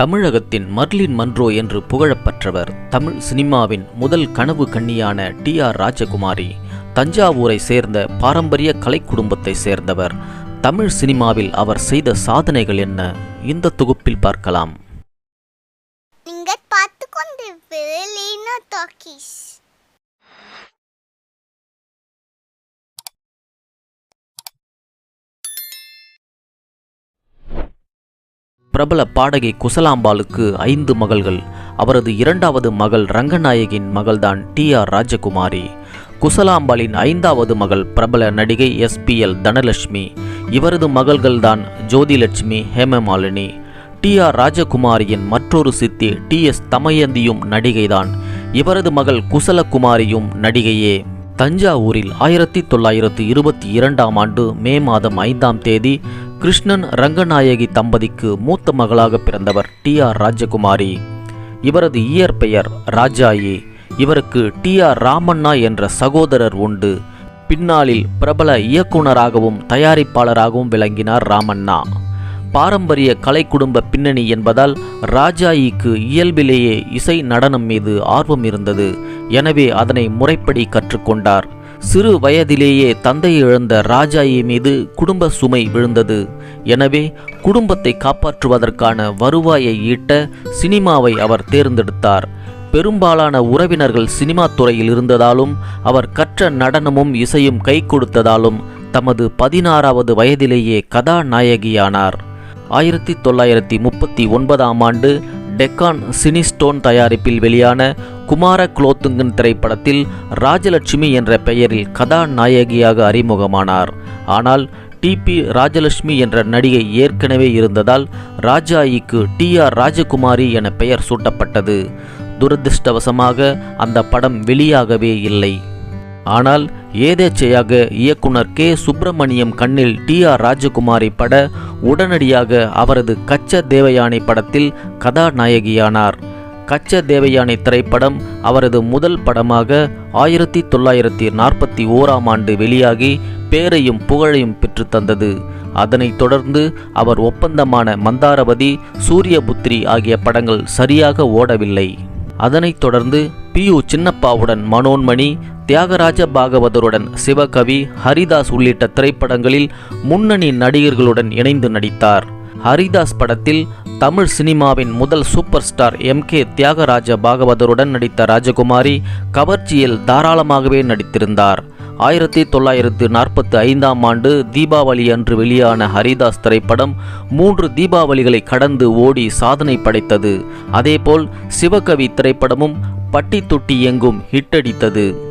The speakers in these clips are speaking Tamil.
தமிழகத்தின் மர்லின் மன்றோ என்று புகழப்பெற்றவர் தமிழ் சினிமாவின் முதல் கனவு கண்ணியான டி ஆர் ராஜகுமாரி. தஞ்சாவூரை சேர்ந்த பாரம்பரிய கலை குடும்பத்தை சேர்ந்தவர். தமிழ் சினிமாவில் அவர் செய்த சாதனைகள் என்ன? இந்த தொகுப்பில் பார்க்கலாம். நீங்கள் பார்த்து கொண்டு பிரபல பாடகி குசலாம்பாளுக்கு ஐந்து மகள்கள். அவரது இரண்டாவது மகள் ரங்கநாயகின் மகள்தான் டி ஆர் ராஜகுமாரி. குசலாம்பாளின் ஐந்தாவது மகள் பிரபல நடிகை எஸ்பிஎல் தனலட்சுமி. இவரது மகள்கள்தான் ஜோதிலட்சுமி ஹேமமாலினி. டி ஆர் ராஜகுமாரியின் மற்றொரு சித்தி டி எஸ் தமயந்தியும் நடிகைதான். இவரது மகள் குசலகுமாரியும் நடிகையே. தஞ்சாவூரில் ஆயிரத்தி தொள்ளாயிரத்தி இருபத்தி இரண்டாம் ஆண்டு மே மாதம் ஐந்தாம் தேதி கிருஷ்ணன் ரங்கநாயகி தம்பதிக்கு மூத்த மகளாக பிறந்தவர் டி ஆர் ராஜகுமாரி. இவரது இயற்பெயர் ராஜாயி. இவருக்கு டி ஆர் ராமண்ணா என்ற சகோதரர் உண்டு. பின்னாளில் பிரபல இயக்குனராகவும் தயாரிப்பாளராகவும் விளங்கினார் ராமண்ணா. பாரம்பரிய கலை குடும்ப பின்னணி என்பதால் ராஜாயிக்கு இயல்பிலேயே இசை நடனம் மீது ஆர்வம் இருந்தது. எனவே அதனை முறைப்படி கற்றுக்கொண்டார். சிறு வயதிலேயே தந்தை இழந்த ராஜாயி மீது குடும்ப சுமை விழுந்தது. எனவே குடும்பத்தை காப்பாற்றுவதற்கான வருவாயை ஈட்ட சினிமாவை அவர் தேர்ந்தெடுத்தார். பெரும்பாலான உறவினர்கள் சினிமா துறையில் இருந்ததாலும் அவர் கற்ற நடனமும் இசையும் கை கொடுத்ததாலும் தமது பதினாறாவது வயதிலேயே கதாநாயகியானார். ஆயிரத்தி தொள்ளாயிரத்தி முப்பத்தி ஒன்பதாம் ஆண்டு டெக்கான் சினிஸ்டோன் தயாரிப்பில் வெளியான குமார குலோத்துங்கன் திரைப்படத்தில் ராஜலட்சுமி என்ற பெயரில் கதாநாயகியாக அறிமுகமானார். ஆனால் டிபி ராஜலட்சுமி என்ற நடிகை ஏற்கனவே இருந்ததால் ராஜாயிக்கு டி. ஆர். ராஜகுமாரி என பெயர் சூட்டப்பட்டது. துரதிர்ஷ்டவசமாக அந்த படம் வெளியாகவே இல்லை. ஆனால் ஏதேச்சையாக இயக்குனர் கே. சுப்பிரமணியம் கண்ணில் டி. ஆர். ராஜகுமாரி பட உடனடியாக அவரது கச்ச தேவயானை படத்தில் கதாநாயகியானார். கச்ச தேவயானை திரைப்படம் அவரது முதல் படமாக ஆயிரத்தி தொள்ளாயிரத்தி நாற்பத்தி ஓராம் ஆண்டு வெளியாகி பேரையும் புகழையும் பெற்று தந்தது. அதனைத் தொடர்ந்து அவர் ஒப்பந்தமான மந்தாரவதி சூரியபுத்திரி ஆகிய படங்கள் சரியாக ஓடவில்லை. அதனைத் தொடர்ந்து பி யு சின்னப்பாவுடன் மனோன்மணி தியாகராஜ பாகவதருடன் சிவகவி ஹரிதாஸ் உள்ளிட்ட திரைப்படங்களில் முன்னணி நடிகர்களுடன் இணைந்து நடித்தார். ஹரிதாஸ் படத்தில் தமிழ் சினிமாவின் முதல் super star M K Thyagaraja பாகவதருடன் நடித்த ராஜகுமாரி கவர்ச்சியில் தாராளமாகவே நடித்திருந்தார். ஆயிரத்தி தொள்ளாயிரத்து நாற்பத்தி ஐந்தாம் ஆண்டு தீபாவளி அன்று வெளியான ஹரிதாஸ் திரைப்படம் மூன்று தீபாவளிகளை கடந்து ஓடி சாதனை படைத்தது. அதேபோல் சிவகவி திரைப்படமும் பட்டி தொட்டி எங்கும் ஹிட்டடித்தது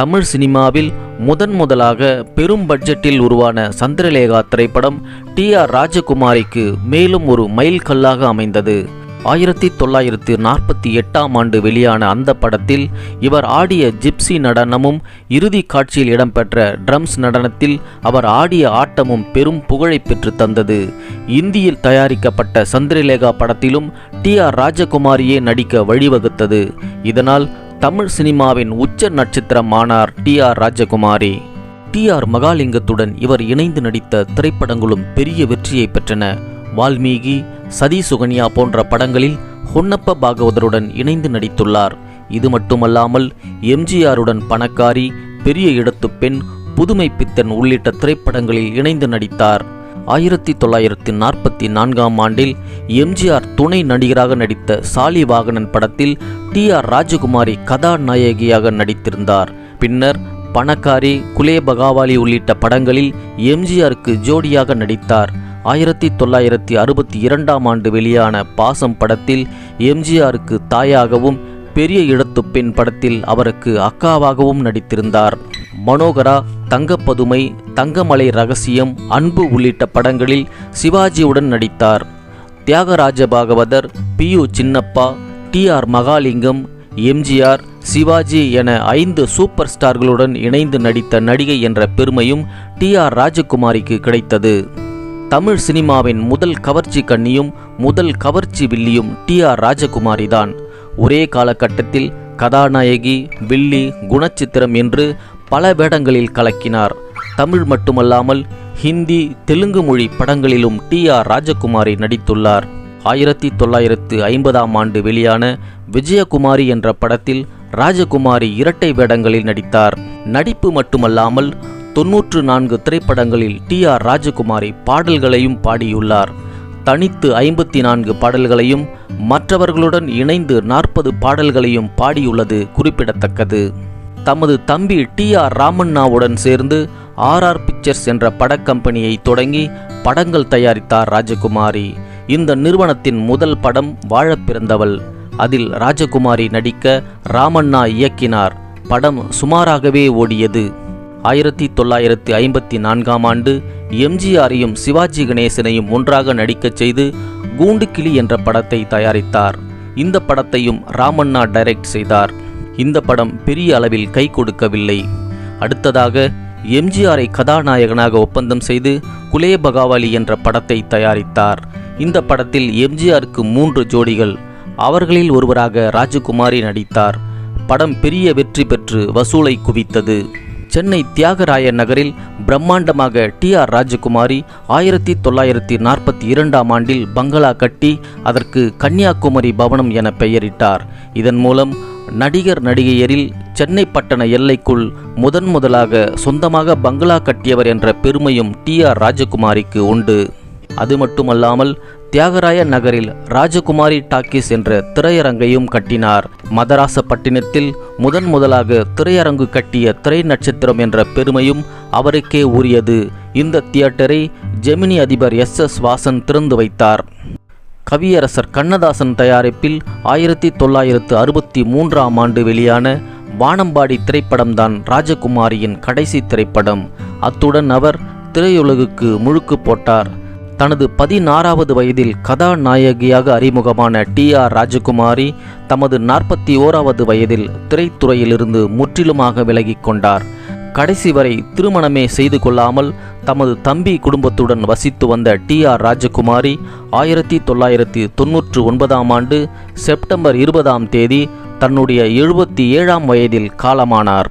தமிழ் சினிமாவில் முதன் முதலாக பெரும் பட்ஜெட்டில் உருவான சந்திரலேகா திரைப்படம் டி ஆர் ராஜகுமாரிக்கு மேலும் ஒரு மைல்கல்லாக அமைந்தது. ஆயிரத்தி தொள்ளாயிரத்து நாற்பத்தி எட்டாம் ஆண்டு வெளியான அந்த படத்தில் இவர் ஆடிய ஜிப்சி நடனமும் இறுதி காட்சியில் இடம்பெற்ற ட்ரம்ஸ் நடனத்தில் அவர் ஆடிய ஆட்டமும் பெரும் புகழை பெற்று தந்தது. இந்தியில் தயாரிக்கப்பட்ட சந்திரலேகா படத்திலும் டி ஆர் ராஜகுமாரியே நடிக்க வழிவகுத்தது. இதனால் தமிழ் சினிமாவின் உச்ச நட்சத்திரமானார் T R Rajakumari. T R மகாலிங்கத்துடன் இவர் இணைந்து நடித்த திரைப்படங்களும் பெரிய வெற்றியை பெற்றன. வால்மீகி சதி சுகன்யா போன்ற படங்களில் ஹொன்னப்ப பாகவதருடன் இணைந்து நடித்துள்ளார். இது மட்டுமல்லாமல் எம்ஜிஆருடன் பணக்காரி பெரிய இடத்து பெண் புதுமை பித்தன் உள்ளிட்ட திரைப்படங்களில் இணைந்து நடித்தார். ஆயிரத்தி தொள்ளாயிரத்தி நாற்பத்தி நான்காம் ஆண்டில் எம்ஜிஆர் துணை நடிகராக நடித்த சாலி வாகனன் படத்தில் டி ஆர் ராஜகுமாரி கதாநாயகியாக நடித்திருந்தார். பின்னர் பணக்காரி குலே பகாவாலி உள்ளிட்ட படங்களில் எம்ஜிஆருக்கு ஜோடியாக நடித்தார். ஆயிரத்தி தொள்ளாயிரத்தி அறுபத்தி இரண்டாம் ஆண்டு வெளியான பாசம் படத்தில் எம்ஜிஆருக்கு தாயாகவும் பெரிய இடத்து பெண் படத்தில் அவருக்கு அக்காவாகவும் நடித்திருந்தார். மனோகரா தங்கப்பதுமை தங்கமலை ரகசியம் அன்பு உள்ளிட்ட படங்களில் சிவாஜியுடன் நடித்தார். Thyagaraja Bhagavathar P U Chinnappa T R Mahalingam MGR Sivaji என ஐந்து சூப்பர் ஸ்டார்களுடன் இணைந்து நடித்த நடிகை என்ற பெருமையும் டி ஆர் ராஜகுமாரிக்கு கிடைத்தது. தமிழ் சினிமாவின் முதல் கவர்ச்சி கண்ணியும் முதல் கவர்ச்சி வில்லியும் டி ஆர் ராஜகுமாரி தான் ஒரே காலகட்டத்தில் கதாநாயகி வில்லி குணச்சித்திரம் என்று பல வேடங்களில் கலக்கினார். தமிழ் மட்டுமல்லாமல் ஹிந்தி தெலுங்கு மொழி படங்களிலும் டி ஆர் ராஜகுமாரி நடித்துள்ளார். ஆயிரத்தி தொள்ளாயிரத்து ஐம்பதாம் ஆண்டு வெளியான விஜயகுமாரி என்ற படத்தில் ராஜகுமாரி இரட்டை வேடங்களில் நடித்தார். நடிப்பு மட்டுமல்லாமல் தொன்னூற்று நான்கு திரைப்படங்களில் டி ஆர் ராஜகுமாரி பாடல்களையும் பாடியுள்ளார். தனித்து ஐம்பத்தி நான்கு பாடல்களையும் மற்றவர்களுடன் இணைந்து நாற்பது பாடல்களையும் பாடியுள்ளது குறிப்பிடத்தக்கது. தமது தம்பி டி ஆர் ராமண்ணாவுடன் சேர்ந்து ஆர்ஆர் பிக்சர்ஸ் என்ற படக்கம்பெனியை தொடங்கி படங்கள் தயாரித்தார் ராஜகுமாரி. இந்த நிறுவனத்தின் முதல் படம் வாழ பிறந்தவள். அதில் ராஜகுமாரி நடிக்க ராமண்ணா இயக்கினார். படம் சுமாராகவே ஓடியது. ஆயிரத்தி தொள்ளாயிரத்தி ஐம்பத்தி நான்காம் ஆண்டு எம்ஜிஆரையும் சிவாஜி கணேசனையும் ஒன்றாக நடிக்கச் செய்து கூண்டுக்கிளி என்ற படத்தை தயாரித்தார். இந்த படத்தையும் ராமண்ணா டைரக்ட் செய்தார். இந்த படம் பெரிய அளவில் கை கொடுக்கவில்லை. அடுத்ததாக எம்ஜிஆரை கதாநாயகனாக ஒப்பந்தம் செய்து குலே பகாவலி என்ற படத்தை தயாரித்தார். இந்த படத்தில் எம்ஜிஆருக்கு மூன்று ஜோடிகள் அவர்களில் ஒருவராக ராஜகுமாரி நடித்தார். படம் பெரிய வெற்றி பெற்று வசூலை குவித்தது. சென்னை தியாகராய நகரில் பிரம்மாண்டமாக டி ஆர் ராஜகுமாரி ஆயிரத்தி தொள்ளாயிரத்தி நாற்பத்தி இரண்டாம் ஆண்டில் பங்களா கட்டி அதற்கு கன்னியாகுமரி பவனம் என பெயரிட்டார். இதன் மூலம் நடிகர் நடிகையரில் சென்னை பட்டண எல்லைக்குள் முதன் முதலாக சொந்தமாக பங்களா கட்டியவர் என்ற பெருமையும் டி ஆர் ராஜகுமாரிக்கு உண்டு. அது மட்டுமல்லாமல் தியாகராய நகரில் ராஜகுமாரி டாக்கீஸ் என்ற திரையரங்கையும் கட்டினார். மதராசப்பட்டினத்தில் முதன் முதலாக திரையரங்கு கட்டிய திரை நட்சத்திரம் என்ற பெருமையும் அவருக்கே உரியது. இந்த தியேட்டரை ஜெமினி அதிபர் எஸ் எஸ் வாசன் திறந்து வைத்தார். கவியரசர் கண்ணதாசன் தயாரிப்பில் ஆயிரத்தி தொள்ளாயிரத்து அறுபத்தி மூன்றாம் ஆண்டு வெளியான வானம்பாடி திரைப்படம்தான் ராஜகுமாரியின் கடைசி திரைப்படம். அத்துடன் அவர் திரையுலகுக்கு முழுக்கு போட்டார். தனது பதினாறாவது வயதில் கதாநாயகியாக அறிமுகமான டி ஆர் ராஜகுமாரி தமது நாற்பத்தி ஓராவது வயதில் திரைத்துறையிலிருந்து முற்றிலுமாக விலகிக் கொண்டார். கடைசி வரை திருமணமே செய்து கொள்ளாமல் தமது தம்பி குடும்பத்துடன் வசித்து வந்த டி ஆர் ராஜகுமாரி ஆயிரத்தி தொள்ளாயிரத்தி தொன்னூற்று ஒன்பதாம் ஆண்டு செப்டம்பர் இருபதாம் தேதி தன்னுடைய எழுபத்தி ஏழாம் வயதில் காலமானார்.